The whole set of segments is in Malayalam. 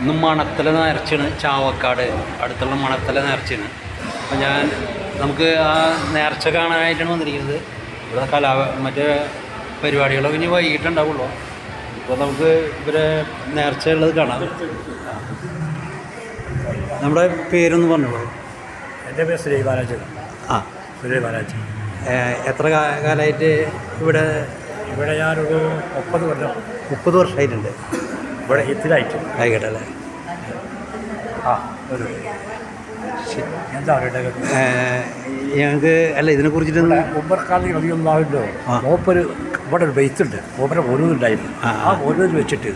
ഇന്ന് മണത്തല നേർച്ചാണ് ചാവക്കാട് അടുത്തുള്ള മണത്തല നേർച്ചയാണ്. അപ്പോൾ ഞാൻ നമുക്ക് ആ നേർച്ച കാണാനായിട്ടാണ് വന്നിരിക്കുന്നത്. ഇവിടെ കലാ മറ്റേ പരിപാടികളൊക്കെ ഇനി വൈകിട്ടുണ്ടാവുള്ളൂ. അപ്പോൾ നമുക്ക് ഇവരെ നേർച്ച ഉള്ളത് കാണാം. നമ്മുടെ പേരൊന്ന് പറഞ്ഞോളൂ. എന്റെ പേര് ശ്രീ ബാലാജി. ആ. ശ്രീ ബാലാജി. എത്ര കാലമായിട്ട് ഇവിടെ ഇവിടെ ഞാനൊരു മുപ്പത് കൊല്ലം മുപ്പത് വർഷമായിട്ടുണ്ട്. ഇവിടെ ഹിത്തിലായിട്ട് ആയിക്കോട്ടെ അല്ലേ ആ ഒരു എന്താ പറയട്ടെ ഞങ്ങൾക്ക് അല്ല ഇതിനെ കുറിച്ചിട്ട് ഉമ്മർക്കാലി ആ. മൂപ്പര് ഇവിടെ ഒരു ബെയ്ത്ത് ഉണ്ട്. മൂപ്പര് ഓരോന്നുണ്ടായിരുന്നു. ആ, ആ. ഓരോന്ന് വെച്ചിട്ട്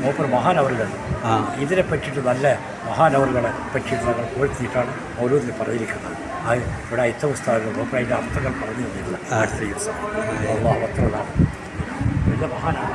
മോപ്പർ മഹാനവറുകളാണ് ആ. ഇതിനെ പറ്റിയിട്ട് നല്ല മഹാനവറുകളെ പറ്റിയിട്ട് ഞങ്ങൾ പുകഴ്ത്തിയിട്ടാണ് ഓരോന്നിൽ പറഞ്ഞിരിക്കുന്നത്. അത് ഇവിടെ അയച്ച പുസ്തകങ്ങൾ മൂപ്പർ അതിന്റെ അർത്ഥങ്ങൾ പറഞ്ഞു തന്നിട്ടില്ല ആ. അടുത്ത ദിവസം. അത്ര വലിയ മഹാനാണ്.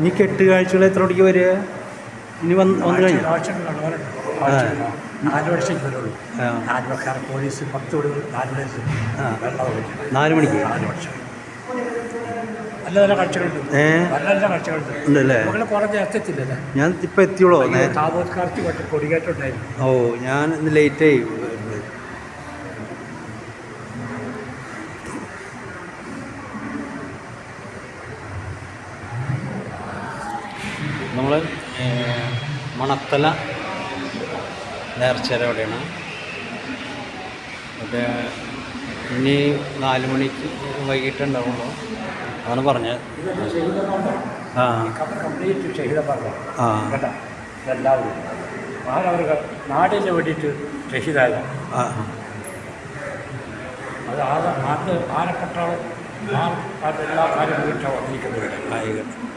ഇനി കെട്ട് കാഴ്ചകൾ എത്ര മണിക്ക് വരിക? ഇനി വന്ന് വന്നു കഴിഞ്ഞു? നാല് മണിക്ക്? ഞാൻ ഇപ്പം എത്തിയോളോ ഓ ഞാൻ ഇന്ന് ലേറ്റായി നമ്മൾ മണത്തല നേർച്ചര അവിടെയാണ്. മറ്റേ ഇനി നാല് മണിക്ക് വൈകിട്ടുണ്ടാവുള്ളൂ. അതാണ് പറഞ്ഞത്. ആ. ആ. കേട്ടോ എല്ലാവരും മഹാനവർക്ക് നാടിന് വേണ്ടിയിട്ട് ആ. അത് ആന ആദ്യ ആനപ്പട്ടാളം ആ അതിന്റെ എല്ലാ കാര്യങ്ങളും ഇവിടെ. ആയിക്കോട്ടെ.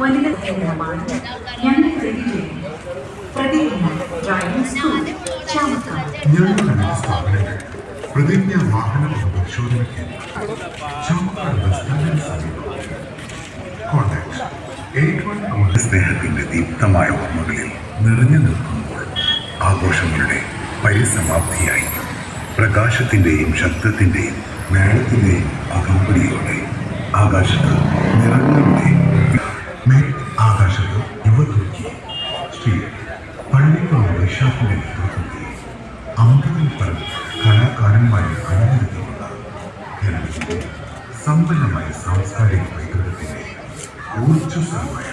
വനിത കേന്ദ്രമാണ്. ഞങ്ങൾ പ്രതി പ്രതിജ്ഞ ഡ്രൈവിംഗ് സ്കൂൾ സ്ഥാപനങ്ങൾ. പ്രതിജ്ഞ വാഹന വൺ നമ്മുടെ സ്നേഹത്തിന്റെ ദീപ്തമായ ഓർമ്മകളിൽ നിറഞ്ഞു നിൽക്കുമ്പോൾ ആഘോഷങ്ങളുടെ പരിസമാപ്തിയായി. പ്രകാശത്തിന്റെയും ശബ്ദത്തിന്റെയും മേളത്തിന്റെയും അകമ്പടിയോടെ ആകാശത്ത് നിറങ്ങളുടെ ആകാശത്ത് യുവതുർക്കി ശ്രീ പള്ളിക്കുളം വൈശാഖിന്റെ നേതൃത്വത്തിൽ അമ്പതിൽ പരം കലാകാരന്മാരെ അണിനിരത്തിയുള്ള കേരളത്തിലെ സമ്പന്നമായ സാംസ്കാരിക വൈകൃതത്തിന്റെ ഊർജസ്വലമായ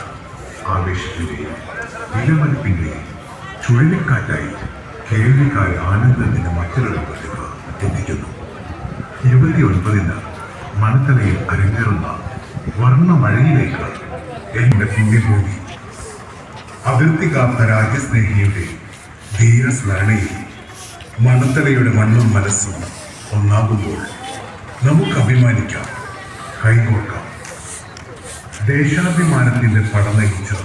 ആവേശത്തിന്റെയും വിലമതിപ്പിന്റെയും ചുഴലിക്കാറ്റായി കേൾവിക്കാർ ആനന്ദത്തിന്റെ മറ്റൊരു എത്തിക്കുന്നു. ഇരുപത്തി ഒൻപതിന് മണത്തലയിൽ അരങ്ങേറുന്ന വർണമഴയിലേക്ക് എന്റെ അതിർത്തി കാത്ത രാജ്യസ്നേഹിയുടെ ധീരസ്മരണയിൽ മണത്തലയുടെ മണ്ണും മനസ്സും ഒന്നാകുമ്പോൾ നമുക്ക് അഭിമാനിക്കാം കൈകോർക്കാം. ദേശാഭിമാനത്തിന്റെ പടനയിച്ച്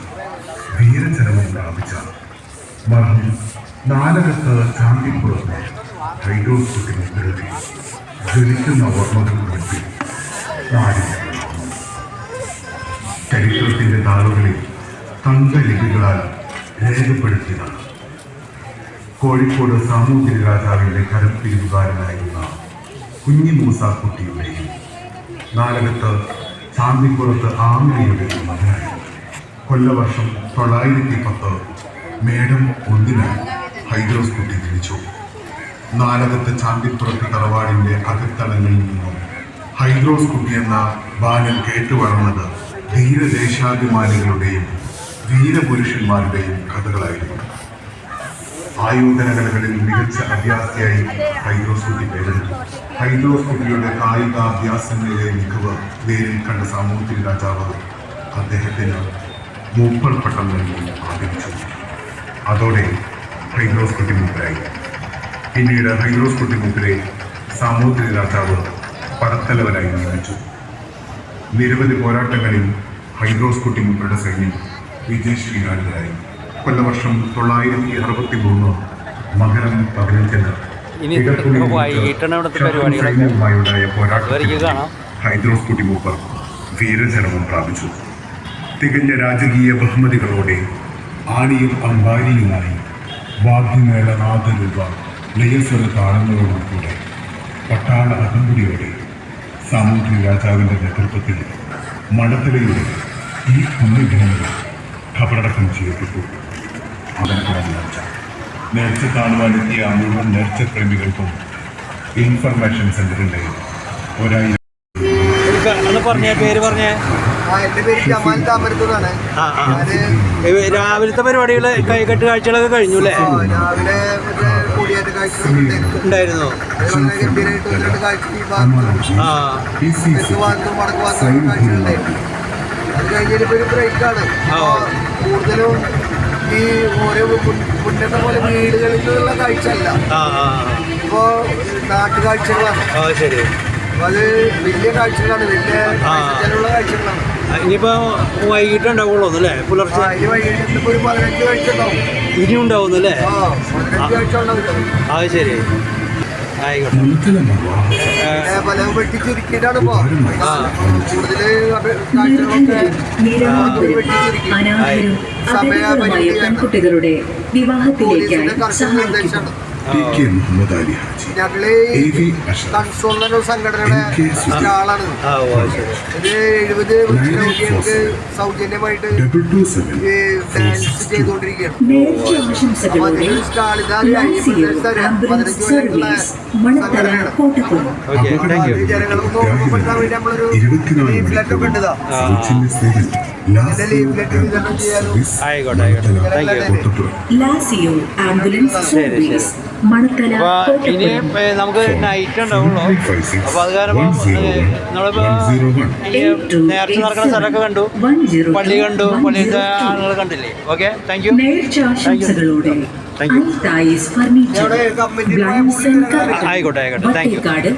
ധീരചരമം പ്രാപിച്ച മറിഞ്ഞ് നാലകത്ത് ചാന്തിപ്പുറത്ത് പ്രതി ജ്വലിക്കുന്ന ഓർമ്മകൾ മുൻപിൽ ചരിത്രത്തിന്റെ താളുകളിൽ തങ്കലിപികളാൽ രേഖപ്പെടുത്തിയതാണ്. കോഴിക്കോട് സാമൂഹിക രാജാവിന്റെ കരപ്പിരിവുകാരനായിരുന്ന കുഞ്ഞിമൂസാക്കുട്ടിയുടെയും നാലകത്ത് ചാന്തിപ്പുറത്ത് ആമിനയുടെയും മകനായി. കൊല്ലവർഷം തൊള്ളായിരത്തി പത്ത് മേഡം ഒന്നിന് ഹൈദ്രോസ് കുട്ടി ജനിച്ചു. നാലകത്ത് ചാന്തിപ്പുറത്ത് തറവാടിന്റെ അകത്തളങ്ങളിൽ നിന്നും ഹൈദ്രോസ് കുട്ടി എന്ന ബാലൻ കേട്ടു വളർന്നത് ധീരദേശാഭിമാനികളുടെയും വീരപുരുഷന്മാരുടെയും കഥകളായിരുന്നു. ആയോധനകലകളിൽ മികച്ച അഭ്യാസിയായി ഹൈദ്രോസ്കുട്ടി പേരെടുത്തു ഹൈദ്രോസ് കുട്ടിയുടെ കായിക അഭ്യാസങ്ങളിലെ മികവ് നേരിൽ കണ്ട സാമൂഹ്യ രാജാവ് അദ്ദേഹത്തിന് മൂപ്പർ പട്ടം നൽകി ആദരിച്ചു. അതോടെ ഹൈദ്രോസ്കുട്ടി മൂപ്പരായി പിന്നീട് ഹൈദ്രോസ്കുട്ടി മൂപ്പരെ സാമൂഹ്യ രാജാവ് പടത്തലവനായി നിയമിച്ചു. നിരവധി പോരാട്ടങ്ങളിൽ ഹൈദ്രോസ് കുട്ടി മൂപ്പരുടെ സൈന്യം വിജയശ്രീകാരികളായി കൊല്ലവർഷം തൊള്ളായിരത്തി അറുപത്തി മൂന്ന് മകരം പതിനഞ്ചിന്. സൈന്യവുമായുണ്ടായ പോരാട്ടത്തിൽ. ഹൈദ്രോസ് കുട്ടി മൂപ്പർ വീരചരമം പ്രാപിച്ചു തികഞ്ഞ രാജകീയ ബഹുമതികളോടെ ആണിയും അമ്പാരിയുമായി വാദ്യമേള നാദരൂപ ലയസ്വര താളങ്ങളോടും കൂടെ പട്ടാള അകമ്പടിയോടെ സാമൂതിരി രാജാവിന്റെ നേതൃത്വത്തിൽ മടത്തലയുടെ ഈ പുണ്യദിനങ്ങളിൽ ഖബറടക്കം ചെയ്യപ്പെട്ടു. അടക്കം നേർച്ച നേർച്ച കാണുവാനെത്തിയ മുഴുവൻ നേർച്ച പ്രേമികൾക്കും ഇൻഫർമേഷൻ സെന്ററിന്റെ ഒരായിരം പറഞ്ഞേ പേര് പറഞ്ഞേ. രാവിലത്തെ പരിപാടികൾ കൈകെട്ട് കാഴ്ചകളൊക്കെ കഴിഞ്ഞു അല്ലേ രാവിലെ കൂടിയായിട്ട് കാഴ്ച ഉണ്ടായിരുന്നു ആ. അത് കഴിഞ്ഞിട്ട് ഒരു ബ്രേക്കാണ്. കൂടുതലും ഈ ഓരോ മുന്നത്തെ പോലെ വീടുകളിൽ നിന്നുള്ള കാഴ്ച അല്ല ആ ആ. ഇപ്പോൾ നാട്ടുകാഴ്ചകളാണ്. അത് വലിയ കാഴ്ചകളാണ്. വലിയ. ചെലവുള്ള കാഴ്ചകളാണ്. ഇനിയിപ്പോ വൈകിട്ട് ഉണ്ടാവുള്ളൂ അല്ലേ ആ പുലർച്ചെ ഇനി ഉണ്ടാവുന്നു അല്ലേ അത് ശരി. ആയിക്കോട്ടെ. അപരിചിതമായ പെൺകുട്ടികളുടെ വിവാഹത്തിലേക്ക് സഹായിക്കുന്നു. ഞങ്ങൾ എന്നൊരു സംഘടനയുടെ ആളാണ്. ഇത് എഴുപത് രോഗികൾക്ക് സൗജന്യമായിട്ട് ഡാൻസ് ചെയ്തുകൊണ്ടിരിക്കുകയാണ്. ഓക്കെ താങ്ക് യു ജനങ്ങൾക്ക് ഓർമ്മപ്പെടുത്താൻ വേണ്ടി നമ്മളൊരു ഇരുപത്തിനാല് ലീഫ്ലെറ്റ് ഒക്കെ ഉണ്ടതാ. ആയിക്കോട്ടെ ആയിക്കോട്ടെ താങ്ക് യു ലാസിയോ ആംബുലൻസ് സർവീസ് മണത്തല ഇനി നമുക്ക് നൈറ്റ് ഉണ്ടാവുള്ളൂ. അപ്പൊ അത് കാരണം നമ്മളിപ്പോ ഈ നേരത്തെ നടക്കുന്ന സ്ഥലമൊക്കെ കണ്ടു. പള്ളി കണ്ടു. പള്ളിയിലത്തെ ആളുകൾ കണ്ടില്ലേ? Okay thank you thank you ആയിക്കോട്ടെ, ആയിക്കോട്ടെ. You. വട്ടിക്കാട്